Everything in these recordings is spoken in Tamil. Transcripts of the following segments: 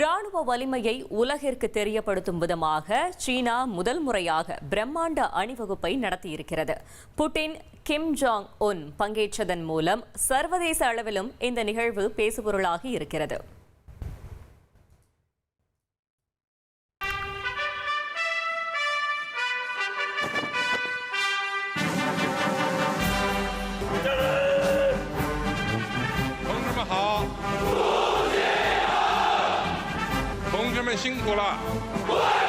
ராணுவ வலிமையை உலகிற்கு தெரியப்படுத்தும் விதமாக சீனா முதல் முறையாக பிரம்மாண்ட அணிவகுப்பை நடத்தியிருக்கிறது. புட்டின் கிம் ஜாங் உன் பங்கேற்றதன் மூலம் சர்வதேச அளவிலும் இந்த நிகழ்வு பேசுபொருளாகி இருக்கிறது. 辛苦了。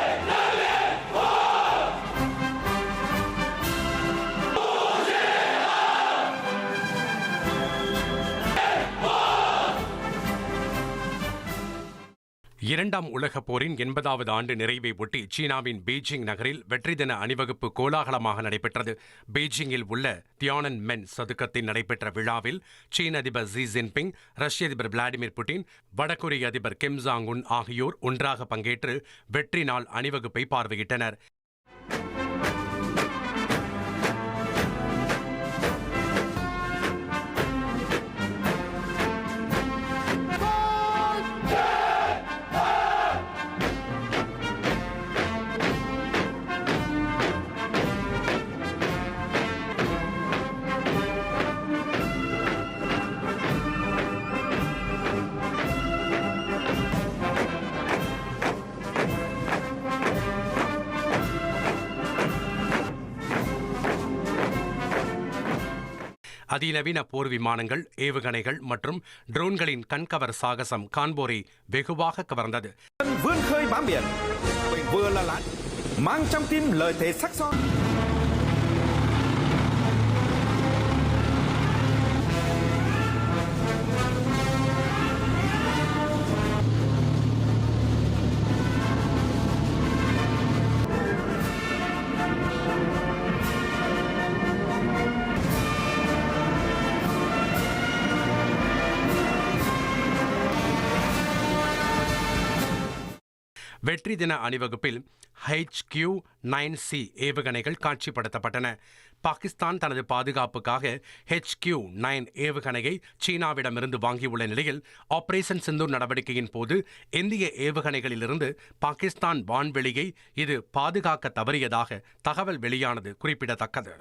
இரண்டாம் உலகப் போரின் எண்பதாவது ஆண்டு நிறைவை ஒட்டி சீனாவின் பீஜிங் நகரில் வெற்றி தின அணிவகுப்பு கோலாகலமாக நடைபெற்றது. பீஜிங்கில் உள்ள தியானன் மென் சதுக்கத்தில் நடைபெற்ற விழாவில் சீன அதிபர் ஜி ஜின்பிங் ரஷ்ய அதிபர் விளாடிமிர் புட்டின் வடகொரிய அதிபர் கிம் ஜாங் உன் ஆகியோர் ஒன்றாக பங்கேற்று வெற்றி நாள் அணிவகுப்பை பார்வையிட்டனர். அதிநவீன போர் விமானங்கள் ஏவுகணைகள் மற்றும் ட்ரோன்களின் கண்கவர் சாகசம் காண்போரை வெகுவாக கவர்ந்தது. Mang trong tim lời thế sắc son. வெற்றி தின அணிவகுப்பில் ஹெச் கியூ நைன் சி ஏவுகணைகள் காட்சிப்படுத்தப்பட்டன. பாகிஸ்தான் தனது பாதுகாப்புக்காக ஹெச் கியூ நைன் ஏவுகணையை சீனாவிடமிருந்து வாங்கியுள்ள நிலையில் ஆபரேஷன் சிந்தூர் நடவடிக்கையின் போது இந்திய ஏவுகணைகளிலிருந்து பாகிஸ்தான் வான்வெளியை இது பாதுகாக்க தவறியதாக தகவல் வெளியானது குறிப்பிடத்தக்கது.